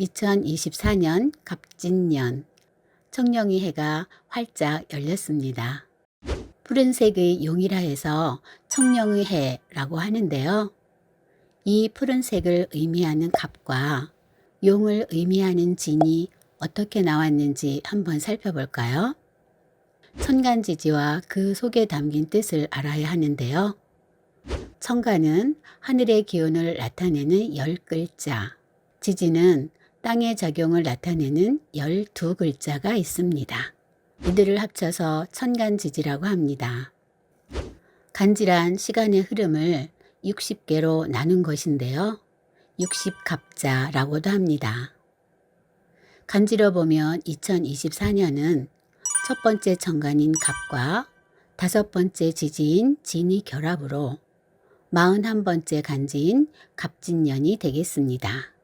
2024년 갑진년 청룡이 해가 활짝 열렸습니다. 푸른색의 용이라 해서 청룡의 해라고 하는데요. 이 푸른색을 의미하는 갑과 용을 의미하는 진이 어떻게 나왔는지 한번 살펴볼까요? 천간지지와 그 속에 담긴 뜻을 알아야 하는데요. 천간은 하늘의 기운을 나타내는 열 글자, 지지는 땅의 작용을 나타내는 열두 글자가 있습니다. 이들을 합쳐서 천간지지라고 합니다. 간질한 시간의 흐름을 60개로 나눈 것인데요. 60갑자라고도 합니다. 간지러 보면 2024년은 첫 번째 천간인 갑과 다섯 번째 지지인 진이 결합으로 41번째 간지인 갑진년이 되겠습니다.